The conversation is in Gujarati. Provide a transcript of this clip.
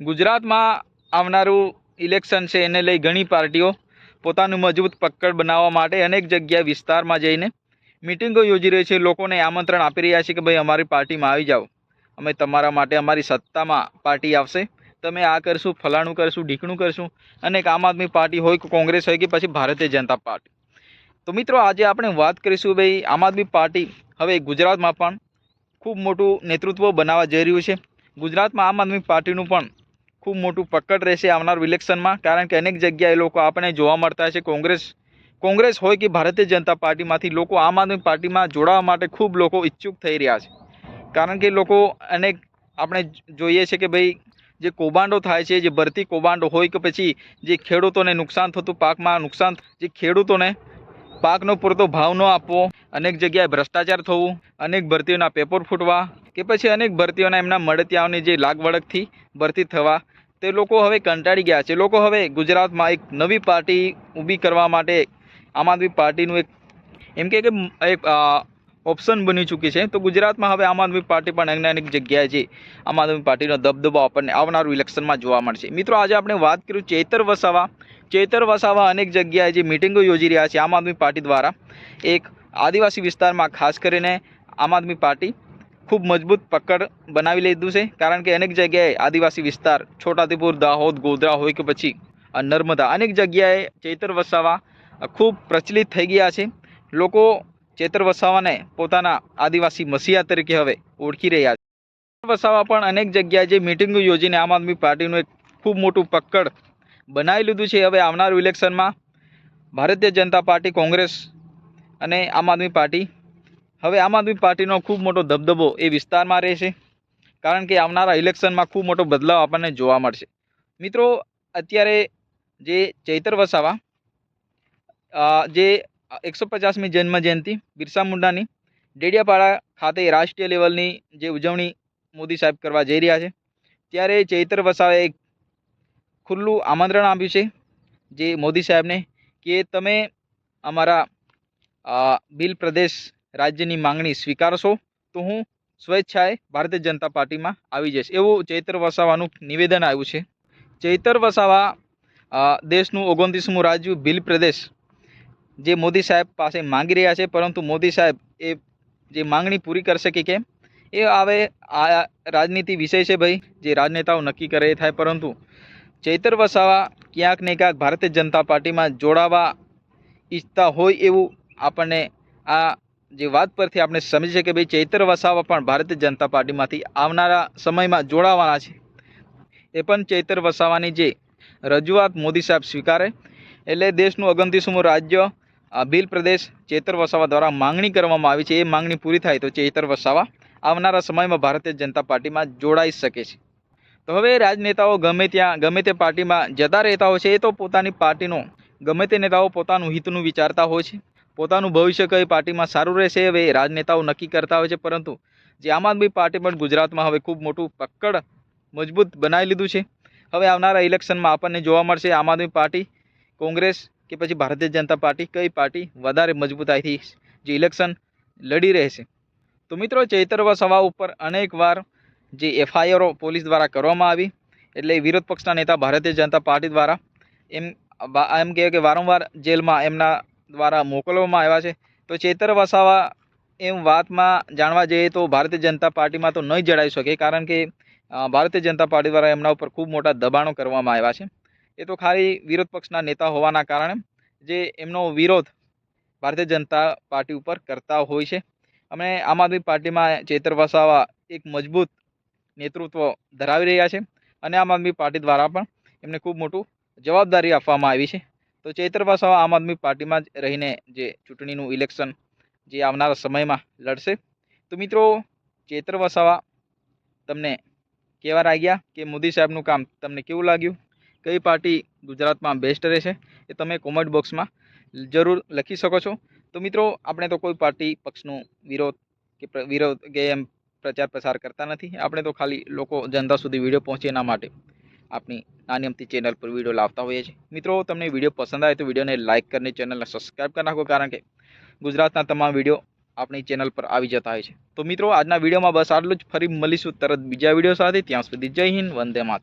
ગુજરાતમાં આવનારું ઇલેક્શન છે એને લઈ ઘણી પાર્ટીઓ પોતાનું મજબૂત પકડ બનાવવા માટે અનેક જગ્યા વિસ્તારમાં જઈને મિટિંગો યોજી રહી છે. લોકોને આમંત્રણ આપી રહ્યા છે કે ભાઈ અમારી પાર્ટીમાં આવી જાઓ. અમે તમારા માટે અમારી સત્તામાં પાર્ટી આવશે. તમે આ કરશું, ફલાણું કરશું, ઢીકણું કરશું. અને આમ આદમી પાર્ટી હોય કે કોંગ્રેસ હોય કે પછી ભારતીય જનતા પાર્ટી. તો મિત્રો, આજે આપણે વાત કરીશું ભાઈ આમ આદમી પાર્ટી હવે ગુજરાતમાં પણ ખૂબ મોટું નેતૃત્વ બનાવવા જઈ રહ્યું છે. ગુજરાતમાં આમ આદમી પાર્ટીનું પણ ખૂબ મોટું પકડ રહેશે આવનાર ઇલેક્શનમાં કારણ કે અનેક જગ્યાએ લોકો આપણે જોવા મળતા છે કોંગ્રેસ કોંગ્રેસ હોય કે ભારતીય જનતા પાર્ટીમાંથી, લોકો આમ આદમી પાર્ટીમાં જોડાવા માટે ખૂબ લોકો ઈચ્છુક થઈ રહ્યા છે. કારણ કે લોકો અનેક આપણે જોઈએ છે કે ભાઈ, જે કૌભાંડો થાય છે, જે ભરતી કૌભાંડો હોય કે પછી જે ખેડૂતોને નુકસાન થતું પાકમાં, નુકસાન, જે ખેડૂતોને પાકનો પૂરતો ભાવ ન આપવો, અનેક જગ્યાએ ભ્રષ્ટાચાર થવું, અનેક ભરતીઓના પેપર ફૂટવા કે પછી અનેક ભરતીઓના એમના મળતિયાઓની જે લાગવળગથી ભરતી થવા તે લોકો હવે કંટાળી ગયા છે. લોકો હવે ગુજરાતમાં એક નવી પાર્ટી ઊભી કરવા માટે આમ આદમી પાર્ટીનું એક એમ કે એક ઓપ્શન બની ચૂકી છે. તો ગુજરાતમાં હવે આમ આદમી પાર્ટી પણ અન્ય અનેક જગ્યાએ છે આમ આદમી પાર્ટીનો દબદબો આપણને આવનારું ઇલેક્શનમાં જોવા મળશે. મિત્રો, આજે આપણે વાત કર્યું ચેતર વસાવા. ચેતર વસાવા અનેક જગ્યાએ જે મિટિંગો યોજી રહ્યા છે આમ આદમી પાર્ટી દ્વારા. એક આદિવાસી વિસ્તારમાં ખાસ કરીને આમ આદમી પાર્ટી ખૂબ મજબૂત પકડ બનાવી લીધું છે, કારણ કે અનેક જગ્યાએ આદિવાસી વિસ્તાર, છોટાઉદેપુર, દાહોદ, ગોધરા હોય કે પછી નર્મદા, અનેક જગ્યાએ ચૈતર વસાવા ખૂબ પ્રચલિત થઈ ગયા છે. લોકો ચેતર વસાવાને પોતાના આદિવાસી મસીહા તરીકે હવે ઓળખી રહ્યા છે. ચેતર વસાવા પણ અનેક જગ્યાએ જે મિટિંગો યોજીને આમ આદમી પાર્ટીનું એક ખૂબ મોટું પકડ બનાવી લીધું છે. હવે આવનારું ઇલેક્શનમાં ભારતીય જનતા પાર્ટી, કોંગ્રેસ અને આમ આદમી પાર્ટી હવે આમ આદમી પાર્ટીનો ખૂબ મોટો દબદબો એ વિસ્તારમાં રહેશે. કારણ કે આવનારા ઇલેક્શનમાં ખૂબ મોટો બદલાવ આપણને જોવા મળશે. મિત્રો, અત્યારે જે ચૈતર વસાવા જે એકસો પચાસમી જન્મ જયંતિ બિરસા મુંડાની ડેડિયાપાડા ખાતે રાષ્ટ્રીય લેવલની જે ઉજવણી મોદી સાહેબ કરવા જઈ રહ્યા છે, ત્યારે ચૈતર વસાવાએ એક ખુલ્લું આમંત્રણ આપ્યું છે, જે મોદી સાહેબને કે તમે અમારા બિલ પ્રદેશ રાજ્યની માંગણી સ્વીકારશો, તો હું સ્વેચ્છાએ ભારતીય જનતા પાર્ટીમાં આવી જઈશ. એવું ચૈતર વસાવાનું નિવેદન આવ્યું છે. ચૈતર વસાવા દેશનું ઓગણત્રીસમું રાજ્ય ભીલ પ્રદેશ, જે મોદી સાહેબ પાસે માંગી રહ્યા છે, પરંતુ મોદી સાહેબ એ જે માંગણી પૂરી કરશે કે કેમ? એ આવે આ રાજનીતિ વિષય છે ભાઈ, જે રાજનેતાઓ નક્કી કરે એ થાય, પરંતુ ચૈતર વસાવા ક્યાંક ને ક્યાંક ભારતીય જનતા પાર્ટીમાં જોડાવા ઈચ્છતા હોય એવું આપણને આ જે વાત પરથી આપણે સમજી શકીએ ભાઈ ચૈતર વસાવા પણ ભારતીય જનતા પાર્ટીમાંથી આવનારા સમયમાં જોડાવાના છે. એ પણ ચૈતર વસાવાની જે રજૂઆત મોદી સાહેબ સ્વીકારે, એટલે દેશનું ઓગણત્રીસમું રાજ્ય ભીલ પ્રદેશ ચૈતર વસાવા દ્વારા માંગણી કરવામાં આવી છે. એ માંગણી પૂરી થાય તો ચૈતર વસાવા આવનારા સમયમાં ભારતીય જનતા પાર્ટીમાં જોડાઈ શકે છે. તો હવે રાજનેતાઓ ગમે ત્યાં, ગમે તે પાર્ટીમાં જતા રહેતા હોય છે, એ તો પોતાની પાર્ટીનો, ગમે તે નેતાઓ પોતાનું હિતનું વિચારતા હોય છે. પોતાનું ભવિષ્ય કઈ પાર્ટીમાં સારું રહેશે હવે રાજનેતાઓ નક્કી કરતા હોય છે, પરંતુ જે આમ આદમી પાર્ટી પણ ગુજરાતમાં હવે ખૂબ મોટું પકડ મજબૂત બનાવી લીધું છે. હવે આવનારા ઇલેક્શનમાં આપણને જોવા મળશે આમ આદમી પાર્ટી, કોંગ્રેસ કે પછી ભારતીય જનતા પાર્ટી કઈ પાર્ટી વધારે મજબૂતાઈથી જે ઇલેક્શન લડી રહેશે. તો મિત્રો ચૈતરવા વસાવા ઉપર અનેકવાર જે એફઆઈઆરો પોલીસ દ્વારા કરવામાં આવી, એટલે વિરોધ પક્ષના નેતા ભારતીય જનતા પાર્ટી દ્વારા એમ એમ કહેવાય કે વારંવાર જેલમાં એમના દ્વારા મોકલવામાં આવ્યા છે. તો ચેતર વસાવા એમ વાતમાં જાણવા જઈએ તો ભારતીય જનતા પાર્ટીમાં તો નહીં જડાઈ શકે કારણ કે ભારતીય જનતા પાર્ટી દ્વારા એમના ઉપર ખૂબ મોટા દબાણો કરવામાં આવ્યા છે. એ તો ખાલી વિરોધ પક્ષના નેતા હોવાના કારણે જે એમનો વિરોધ ભારતીય જનતા પાર્ટી ઉપર કરતા હોય છે. અમે આમ આદમી પાર્ટીમાં ચેતર વસાવા એક મજબૂત નેતૃત્વ ધરાવી રહ્યા છે અને આમ આદમી પાર્ટી દ્વારા પણ એમને ખૂબ મોટું જવાબદારી આપવામાં આવી છે. તો ચૈત્ર વસાવા આમ આદમી પાર્ટીમાં જ રહીને જે ચૂંટણીનું ઇલેક્શન જે આવનારા સમયમાં લડશે. તો મિત્રો, ચૈત્ર વસાવા તમને કેવા લાગ્યા કે મોદી સાહેબનું કામ તમને કેવું લાગ્યું? કઈ પાર્ટી ગુજરાતમાં બેસ્ટ રહેશે? એ તમે કોમેન્ટ બોક્સમાં જરૂર લખી શકો છો. તો મિત્રો, આપણે તો કોઈ પાર્ટી પક્ષનું વિરોધ કે વિરોધ કે એમ પ્રચાર પ્રસાર કરતા નથી. આપણે તો ખાલી લોકો જનતા સુધી વીડિયો પહોંચે એના માટે. આપણી નાની અમતી ચેનલ પર વીડિયો લાવતા હોઈએ છીએ. મિત્રો, તમને વીડિયો પસંદ આવે તો વિડીયોને લાઇક કરીને ચેનલને સબસ્ક્રાઈબ કરી નાખો, કારણ કે ગુજરાતના તમામ વીડિયો આપણી ચેનલ પર આવી જતા હોય છે. તો મિત્રો, આજના વિડીયોમાં બસ આટલું જ. ફરી મળીશું તરત બીજા વીડિયો સાથે. ત્યાં સુધી જય હિન્દ, વંદે માતરમ